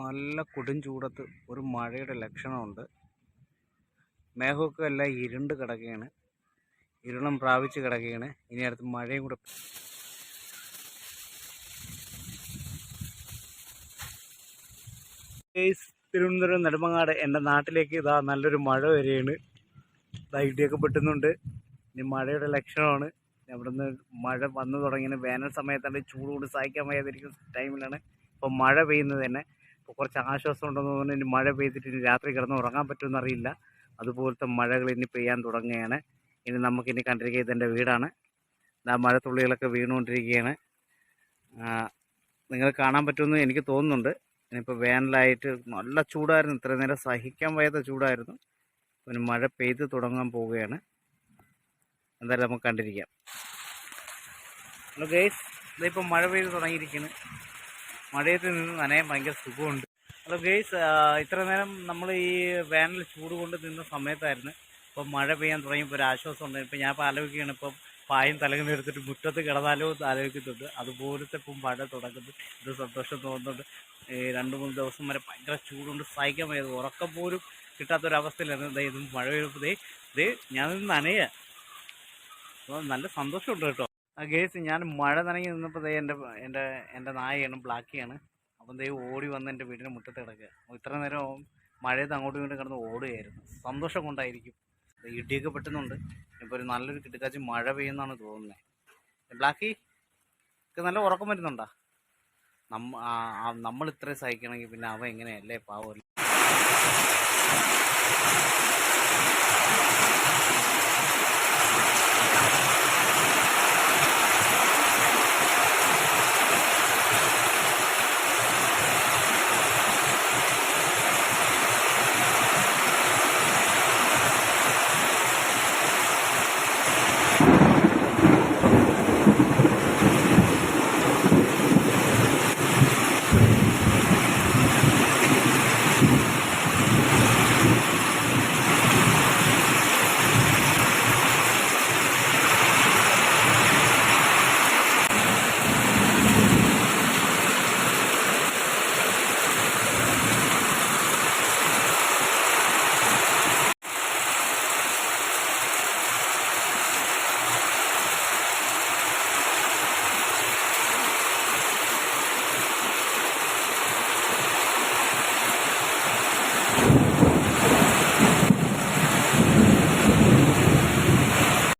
നല്ല കൊടും ചൂടത്ത് ഒരു മഴയുടെ ലക്ഷണമുണ്ട്. മേഘമൊക്കെ എല്ലാം ഇരുണ്ട് കിടക്കുകയാണ്. ഇരുളം പ്രാപിച്ച് കിടക്കുകയാണ്. ഇനി അടുത്ത് മഴയും കൂടെ. തിരുവനന്തപുരം നെടുമങ്ങാട് എന്റെ നാട്ടിലേക്ക് ഇതാ നല്ലൊരു മഴ വരികയാണ്. ഇതാ ഇടിയൊക്കെ പെട്ടുന്നുണ്ട്. ഇനി മഴയുടെ ലക്ഷണമാണ്. അവിടുന്ന് മഴ വന്നു തുടങ്ങിയ വേനൽ സമയത്താണ് ചൂട് കൊണ്ട് സഹിക്കാൻ വയ്യാതിരിക്കുന്ന ടൈമിലാണ് ഇപ്പോൾ മഴ പെയ്യുന്നത് തന്നെ. കുറച്ച് ആശ്വാസം ഉണ്ടെന്ന് പറഞ്ഞാൽ ഇനി മഴ പെയ്തിട്ട് ഇനി രാത്രി കിടന്ന് ഉറങ്ങാൻ പറ്റുമെന്ന് അറിയില്ല. അതുപോലത്തെ മഴകൾ ഇനി പെയ്യാൻ തുടങ്ങുകയാണ്. ഇനി നമുക്കിനി കണ്ടിരിക്കുക ഇതെന്റെ വീടാണ്. ഇതാ മഴത്തുള്ളികളൊക്കെ വീണുകൊണ്ടിരിക്കുകയാണ്. നിങ്ങൾ കാണാൻ പറ്റുമെന്ന് എനിക്ക് തോന്നുന്നുണ്ട്. ഇനിയിപ്പോൾ വേനലായിട്ട് നല്ല ചൂടായിരുന്നു. ഇത്ര നേരം സഹിക്കാൻ വയ്യാത്ത ചൂടായിരുന്നു. പിന്നെ മഴ പെയ്ത് തുടങ്ങാൻ പോവുകയാണ്. എന്തായാലും നമുക്ക് കണ്ടിരിക്കാം. ഹലോ ഗേസ് ഇതിപ്പോൾ മഴ പെയ്ത് തുടങ്ങിയിരിക്കുന്നു. മഴയത്ത് നിന്ന് നനയാൻ ഭയങ്കര സുഖമുണ്ട്. ഹലോ ഗേസ് ഇത്ര നേരം നമ്മൾ ഈ വേനൽ ചൂട് കൊണ്ട് നിന്ന സമയത്തായിരുന്നു. ഇപ്പം മഴ പെയ്യാൻ തുടങ്ങിയപ്പോൾ ഒരു ആശ്വാസം ഉണ്ട് ഇപ്പം ഞാൻ ഇപ്പോൾ ആലോചിക്കുകയാണ് ഇപ്പം പായം തലകുന്ന എടുത്തിട്ട് മുറ്റത്ത് കിടന്നാലോ എന്ന് ആലോചിക്കുന്നുണ്ട്. അതുപോലത്തെ ഇപ്പം മഴ തുടങ്ങുന്നു. ഇത് സന്തോഷം തോന്നുന്നുണ്ട്. രണ്ട് മൂന്ന് ദിവസം വരെ ഭയങ്കര ചൂടുകൊണ്ട് സഹിക്കാൻ വയ്യത് ഉറക്കം പോലും കിട്ടാത്തൊരവസ്ഥയിലായിരുന്നു. ദേ ഇത് മഴ പെയ്യുമ്പോൾ ദേ ദേ ഞാനിത് നനയുക അപ്പോൾ നല്ല സന്തോഷമുണ്ട് കേട്ടോ. ഗേസ് ഞാൻ മഴ നനങ്ങി നിന്നപ്പോൾ ദേ എന്റെ എന്റെ എന്റെ നായയാണ് ബ്ലാക്കിയാണ്. അപ്പം ദൈവം ഓടി വന്ന് എന്റെ വീടിന്റെ മുറ്റത്ത് കിടക്കുക. ഇത്ര നേരം മഴയത്ത് അങ്ങോട്ടും ഇങ്ങോട്ടും കിടന്ന് ഓടുകയായിരുന്നു. സന്തോഷം കൊണ്ടായിരിക്കും. ഇടിയൊക്കെ പെട്ടുന്നുണ്ട്. ഇപ്പോൾ ഒരു നല്ലൊരു കിട്ടിക്കാച്ചി മഴ പെയ്യുന്നാണ് തോന്നുന്നത് ബ്ലാക്കി നല്ല ഉറക്കം വരുന്നുണ്ടോ? നമ്മ നമ്മൾ ഇത്രയും സഹിക്കണമെങ്കിൽ പിന്നെ അവ എങ്ങനെയല്ലേ പാവമല്ലേ